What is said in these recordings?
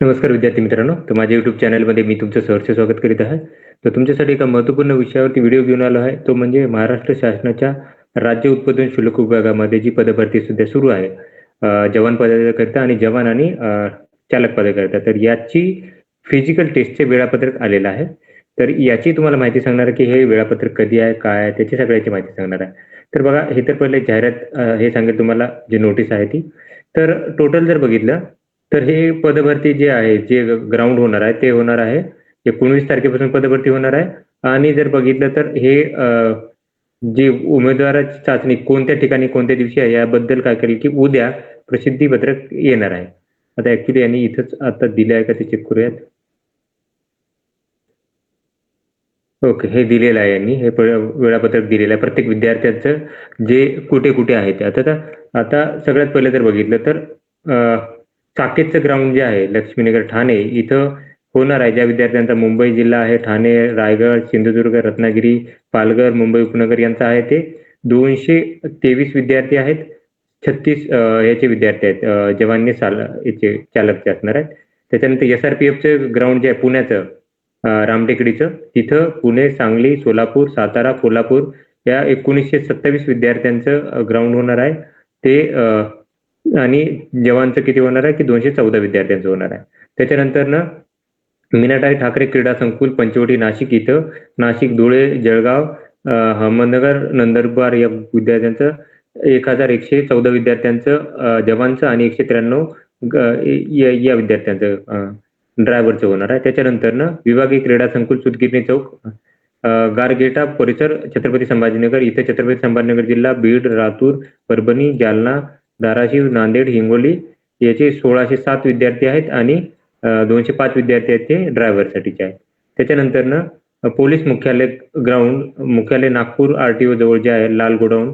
नमस्कार विद्यार्थी मित्रांनो तर माझ्या युट्यूब चॅनलमध्ये मी तुमचं सहर्ष स्वागत करीत आहे. तर तुमच्यासाठी एका महत्त्वपूर्ण विषयावरती व्हिडिओ घेऊन आलो आहे. तो म्हणजे महाराष्ट्र शासनाच्या राज्य उत्पादन शुल्क विभागामध्ये जी पदभरती सध्या सुरू आहे. जवान पदाकरिता आणि जवान आणि चालक पदाकरिता. तर याची फिजिकल टेस्टचे वेळापत्रक आलेलं आहे. तर याची तुम्हाला माहिती सांगणार आहे की हे वेळापत्रक कधी आहे काय आहे त्याची सगळ्याची माहिती सांगणार आहे. तर बघा हे तर पहिले जाहिरात हे सांगेल तुम्हाला जी नोटीस आहे ती. तर टोटल जर बघितलं तर हे पदभरती जे आहे जे ग्राउंड होणार आहे ते होणार आहे. एकोणवीस तारखेपासून पदभरती होणार आहे. आणि जर बघितलं तर हे जे उमेदवाराची चाचणी कोणत्या ठिकाणी कोणत्या दिवशी आहे याबद्दल काय करेल की उद्या प्रसिद्धी पत्रक येणार आहे. आता ऍक्च्युली यांनी इथंच आता दिले आहे का ते चेक करूयात. ओके हे दिलेलं आहे यांनी. हे वेळापत्रक दिलेलं आहे. प्रत्येक विद्यार्थ्यांचं जे कुठे कुठे आहे ते. आता तर- आता सगळ्यात पहिले जर बघितलं तर साकेतचं ग्राउंड जे आहे लक्ष्मीनगर ठाणे इथं होणार आहे ज्या विद्यार्थ्यांचा मुंबई जिल्हा आहे ठाणे रायगड सिंधुदुर्ग रत्नागिरी पालघर मुंबई उपनगर यांचा आहे ते. दोनशे तेवीस विद्यार्थी आहेत. छत्तीस याचे विद्यार्थी आहेत. जवान्य साल याचे चालकचे असणार आहेत. त्याच्यानंतर एस आर पी एफचं ग्राउंड जे आहे पुण्याचं रामटेकडीचं तिथं पुणे सांगली सोलापूर सातारा कोल्हापूर या एकोणीसशे सत्तावीस विद्यार्थ्यांचं ग्राउंड होणार आहे. ते आणि जवानचं किती होणार आहे की दोनशे चौदा विद्यार्थ्यांचं होणार आहे. त्याच्यानंतर ना मीनाताई ठाकरे क्रीडा संकुल पंचवटी नाशिक इथं. नाशिक धुळे जळगाव अहमदनगर नंदुरबार या विद्यार्थ्यांचं एक हजार एकशे चौदा विद्यार्थ्यांचं जवानचं आणि एकशे त्र्याण्णव या विद्यार्थ्यांचं ड्रायव्हरचं होणार आहे. त्याच्यानंतर ना विभागीय क्रीडा संकुल सुतगिरणी चौक गारगेटा परिसर छत्रपती संभाजीनगर इथे छत्रपती संभाजीनगर जिल्हा बीड लातूर परभणी जालना धाराशिव नांदेड हिंगोली याचे सोळाशे सात विद्यार्थी आहेत आणि दोनशे पाच विद्यार्थी आहेत ते ड्रायव्हरसाठीचे आहेत. त्याच्यानंतर ना पोलीस मुख्यालय ग्राउंड मुख्यालय नागपूर आरटीओ जवळ जे आहे लाल गोडाऊन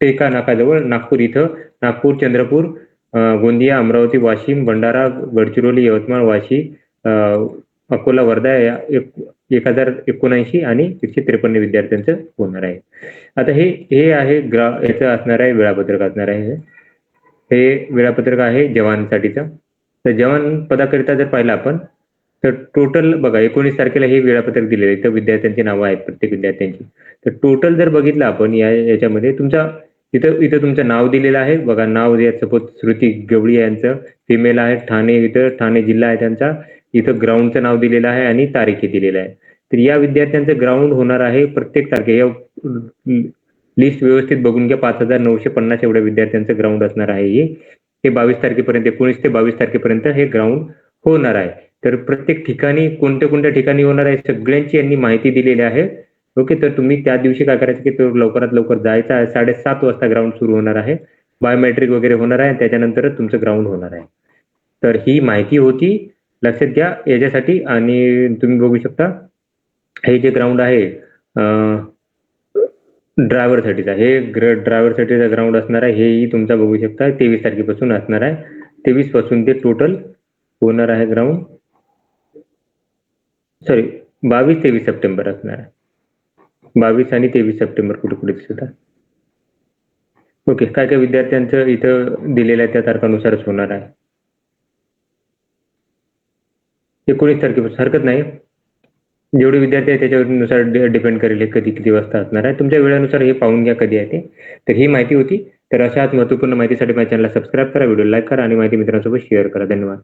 टेका नाकाजवळ नागपूर इथं नागपूर चंद्रपूर गोंदिया अमरावती वाशिम भंडारा गडचिरोली यवतमाळ वाशी अकोला वर्धा या एक- हजार एकोणऐंशी आणि एकशे त्रेपन्न विद्यार्थ्यांचं होणार आहे. आता हे हे आहे ग्रा याचं असणार आहे वेळापत्रक असणार आहे हे. हे वेळापत्रक आहे जवानसाठीचं. तर जवान पदाकरिता जर पाहिलं आपण तर टोटल बघा एकोणीस तारखेला हे वेळापत्रक दिलेलं आहे. इथं विद्यार्थ्यांची नावं आहेत प्रत्येक विद्यार्थ्यांची. तर टोटल जर बघितलं आपण या याच्यामध्ये तुमचा इथं इथं तुमचं नाव दिलेलं आहे. बघा नाव सपोज श्रुती गवळी यांचं फिमेल आहे. ठाणे इथं ठाणे जिल्हा आहे त्यांचा. इथं ग्राउंडचं नाव दिलेलं आहे आणि तारीखही दिलेलं आहे. तर या विद्यार्थ्यांचं ग्राउंड होणार आहे प्रत्येक तारखे. या लिस्ट व्यवस्थित बघून घ्या. पाच हजार नऊशे पन्नास एवढ्या विद्यार्थ्यांचं ग्राउंड असणार आहे हे. बावीस तारखेपर्यंत एकोणीस ते बावीस तारखेपर्यंत हे ग्राउंड होणार आहे. तर प्रत्येक ठिकाणी कोणत्या कोणत्या ठिकाणी होणार आहे सगळ्यांची यांनी माहिती दिलेली आहे. ओके तर तुम्ही त्या दिवशी काय करायचं की तो लवकरात लवकर जायचं आहे. साडेसात वाजता ग्राउंड सुरू होणार आहे. बायोमेट्रिक वगैरे होणार आहे त्याच्यानंतरच तुमचं ग्राउंड होणार आहे. तर ही माहिती होती. लक्षात घ्या. याच्यासाठी आणि तुम्ही बघू शकता हे जे ग्राउंड आहे ड्रायव्हरसाठीचा हे ड्रायव्हरसाठीचा ग्राउंड असणार आहे हेही तुमचा बघू शकता. तेवीस तारखेपासून असणार आहे. तेवीसपासून ते टोटल होणार आहे ग्राउंड सॉरी बावीस तेवीस सप्टेंबर असणार आहे. बावीस आणि तेवीस सप्टेंबर कुठे कुठे दिसत आहे. ओके काय काय विद्यार्थ्यांचं इथं दिलेलं आहे त्या तारखानुसारच होणार आहे. एकोणीस तारखेपासून हरकत नाही. जेवढे विद्यार्थी आहेत त्याच्यानुसार डिपेंड करेल हे कधी किती वाजता असणार आहे. तुमच्या वेळेनुसार हे पाहून घ्या कधी आहे ते. तर ही माहिती होती. तर अशाच महत्त्वपूर्ण माहितीसाठी माझ्या चॅनलला सबस्क्राईब करा व्हिडिओ लाईक करा आणि माहिती मित्रांसोबत शेअर करा. धन्यवाद.